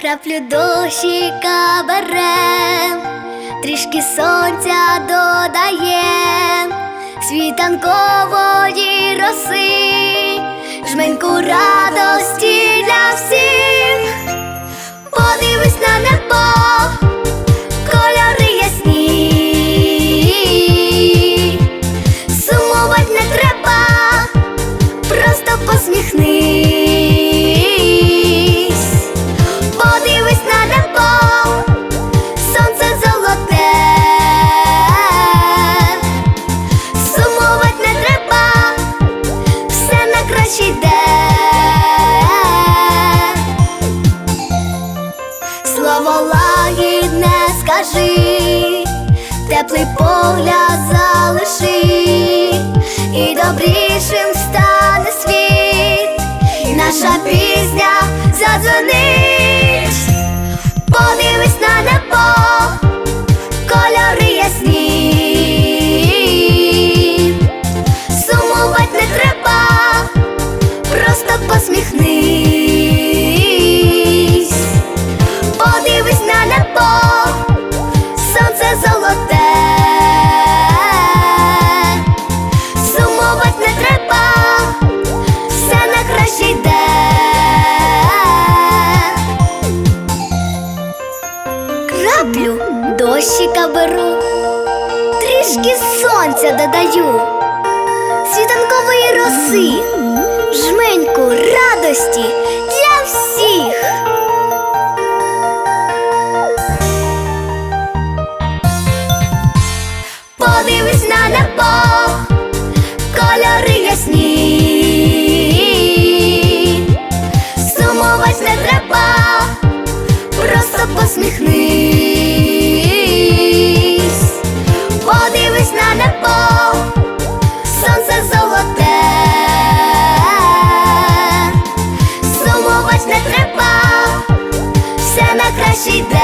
краплю дощика берем, трішки сонця додаєм, світанкової роси, жменьку радості на іде. Слово лагідне скажи, теплий погляд посміхнись. Подивись на небо, сонце золоте, сумувати не треба, все на краще йде. Краплю дощика беру, трішки сонця додаю, світанкової роси, радості для всіх. Подивись на небо, necesidad.